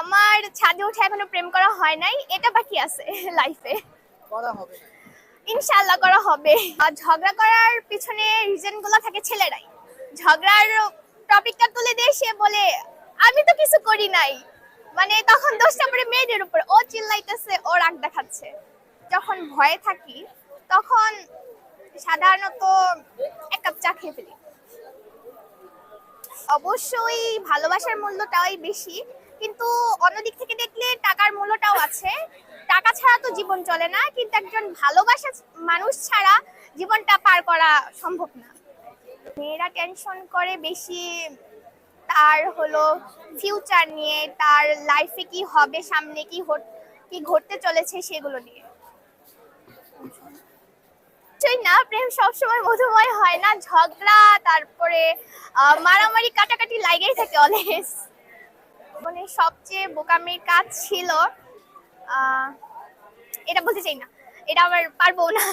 আমার ছাদে উঠে এখনও প্রেম করা হয় নাই এটা বাকি আছে লাইফে করা হবে না। ইনশাল্লাহ করা হবে। আর ঝগড়া করার পিছনে রিজনগুলো থাকে ছেলেরাই। ঝগড়ার টপিকটা তুলে দিয়ে সে বলে আমি তো কিছু করি নাই। মানে তখন দোষটা পড়ে মেয়েদের উপর। ও চিল্লাইতেছে ও রাগ দেখাচ্ছে। যখন ভয়ে থাকি তখন সাধারণত এক কাপ চা খেয়ে ফেলি। অবশ্যই ভালোবাসার মূল্যটাই বেশি। কিন্তু অন্যদিক থেকে দেখলে টাকার মূল্যটাও আছে। টাকা ছাড়া তো জীবন চলে না, কিন্তু একজন ভালোবাসা মানুষ ছাড়া জীবনটা পার করা সম্ভব না। মেয়েরা টেনশন করে বেশি, তার হলো ফিউচার নিয়ে, তার লাইফে কি হবে, সামনে কি কি ঘটতে চলেছে সেগুলো নিয়ে। না, প্রেম সবসময় মধুময় হয় না, ঝগড়া, তারপরে মারামারি, কাটাকাটি লাইগেই থাকে অলওয়েজ মানে সবচেয়ে বোকামির কাজ ছিল এটা বলতে চাই না। এটা আবার পারব না।